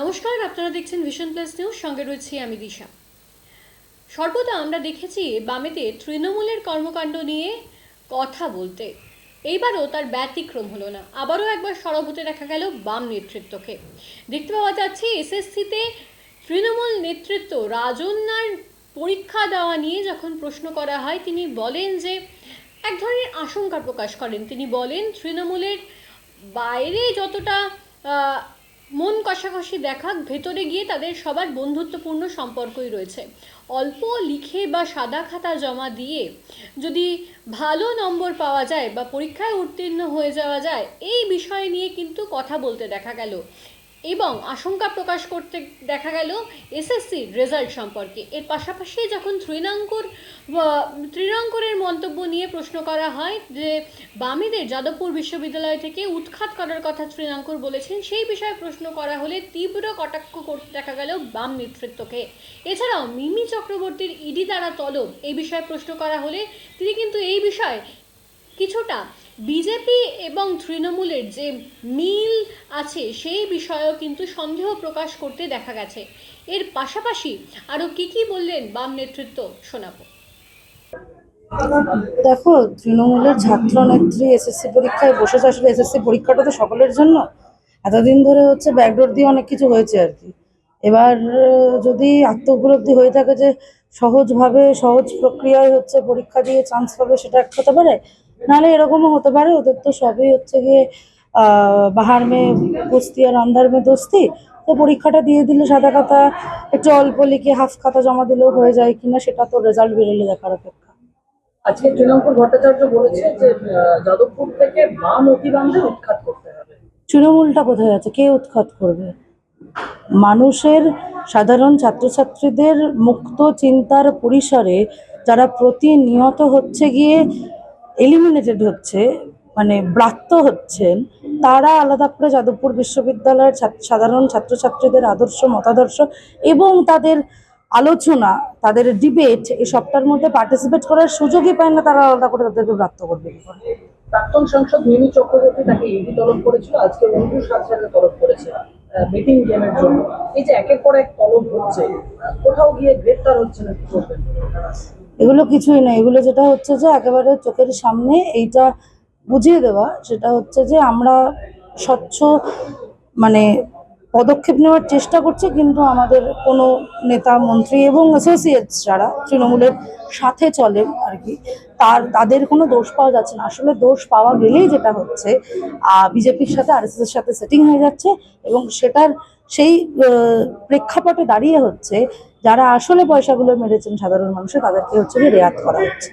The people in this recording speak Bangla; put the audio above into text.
নমস্কার, আপনারা দেখছেন ভিশন প্লাস নিউজ সঙ্গে রয়েছি আমি দিশা। সর্বদা আমরা দেখেছি বামেতে তৃণমূলের কর্মকাণ্ড নিয়ে কথা বলতে। এইবারও তার ব্যতিক্রম হলো না। আবারও একবার সরব হতে দেখা গেল বাম নেতৃত্বকে। দেখতে পাওয়া যাচ্ছে এসএসসিতে তৃণমূল নেতৃত্ব রাজন্যার পরীক্ষা দেওয়া নিয়ে যখন প্রশ্ন করা হয়, তিনি বলেন যে, এক ধরনের আশঙ্কা প্রকাশ করেন। তিনি বলেন, তৃণমূলের বাইরে যতটা মন কষাকষি দেখাক, ভেতরে গিয়ে তাদের সবার বন্ধুত্বপূর্ণ সম্পর্কই রয়েছে। অল্প লিখে বা সাদা খাতা জমা দিয়ে যদি ভালো নম্বর পাওয়া যায় বা পরীক্ষায় উত্তীর্ণ হয়ে যাওয়া যায়, এই বিষয় নিয়ে কিন্তু কথা বলতে দেখা গেল। এবং আশঙ্কা প্রকাশ করতে দেখা গেল এসএসসির রেজাল্ট সম্পর্কে। এর পাশাপাশি যখন তৃণাঙ্কুর তৃণাঙ্কুরের মন্তব্য নিয়ে প্রশ্ন করা হয় যে, বামেদের যাদবপুর বিশ্ববিদ্যালয় থেকে উৎখাত করার কথা তৃণাঙ্কুর বলেছেন, সেই বিষয়ে প্রশ্ন করা হলে তীব্র কটাক্ষ করতে দেখা গেল বাম নেতৃত্বকে। এছাড়াও মিমি চক্রবর্তীর ইডি দ্বারা তলব, এই বিষয়ে প্রশ্ন করা হলে তিনি কিন্তু এই বিষয়ে কিছুটা বিজেপি এবং তৃণমূলের যে মিল আছে সেই বিষয়েও কিন্তু সন্দেহ প্রকাশ করতে দেখা গেছে। এর পাশাপাশি আরও কি কি বললেন বাম নেতৃত্ব শোনাবো। দেখো, তৃণমূলের ছাত্র নেত্রী এসএসসি পরীক্ষায় বসেছে, আসলে এসএসসি পরীক্ষাটা তো সকলের জন্য। এতদিন ধরে হচ্ছে ব্যাকডোর দিয়ে অনেক কিছু হয়েছে আর কি। এবার, যদি আত্ম উপলব্ধি হয়ে থাকে যে সহজভাবে, সহজ প্রক্রিয়ায় হচ্ছে পরীক্ষা দিয়ে চান্স পাবে, সেটা এক হতে পারে নাহলে এরকমও হতে পারে ওদের তো সবই হচ্ছে গিয়ে আহ, বাহার মে কুস্তি আর আন্দার মে দোস্তি তো পরীক্ষাটা দিয়ে দিলে সাদা খাতা একটু অল্প লিখে হাফ খাতা জমা দিলেও হয়ে যায় কিনা সেটা তো রেজাল্ট বেরোলে দেখার অপেক্ষা। আজকে তৃণমূল ভট্টাচার্য বলেছে যে যাদবপুর থেকে বাম অতিবান্ধে উৎখাত করতে হবে। তৃণমূলটা কোথায় আছে? কে উৎখাত করবে? মানুষের সাধারণ ছাত্রছাত্রীদের মুক্ত চিন্তার পরিসরে যারা প্রতিনিয়ত হচ্ছে গিয়ে এলিমিনেটেড হচ্ছে মানে ব্রাত্য হচ্ছেন তারা আলাদা করে যাদবপুর বিশ্ববিদ্যালয়ের সাধারণ ছাত্রছাত্রীদের আদর্শ, মতাদর্শ এবং তাদের আলোচনা, তাদের ডিবেট এই সবটার মধ্যে পার্টিসিপেট করার সুযোগই পায় না, তারা আলাদা করে তাদেরকে ব্রাত্য করবে। প্রাক্তন সাংসদ মিমি চক্রবর্তী তাকে ইডি তলব করেছিল, আজকে অঙ্কুশ হাজরাকে তলব করেছে। মিটিং গেমের জন্য। এই যে একের পর এক কলম হচ্ছে, কোথাও গিয়ে গ্রেপ্তার হচ্ছে না কিছু এগুলো কিছুই না। এগুলো যেটা হচ্ছে যে একেবারে চোখের সামনে এইটা বুঝিয়ে দেওয়া, সেটা হচ্ছে যে আমরা স্বচ্ছ মানে পদক্ষেপ নেওয়ার চেষ্টা করছে, কিন্তু আমাদের কোনো নেতা, মন্ত্রী এবং অ্যাসোসিয়েটস যারা তৃণমূলের সাথে চলেন আর কি, তার, তাদের কোনো দোষ পাওয়া যাচ্ছে না। আসলে দোষ পাওয়া গেলেই যেটা হচ্ছে বিজেপির সাথে আর এর সাথে সেটিং হয়ে যাচ্ছে এবং সেটার সেই প্রেক্ষাপটে দাঁড়িয়ে হচ্ছে, যারা আসলে পয়সাগুলো মেরেছেন সাধারণ মানুষে, তাদেরকে হচ্ছে রেয়াত করা হচ্ছে।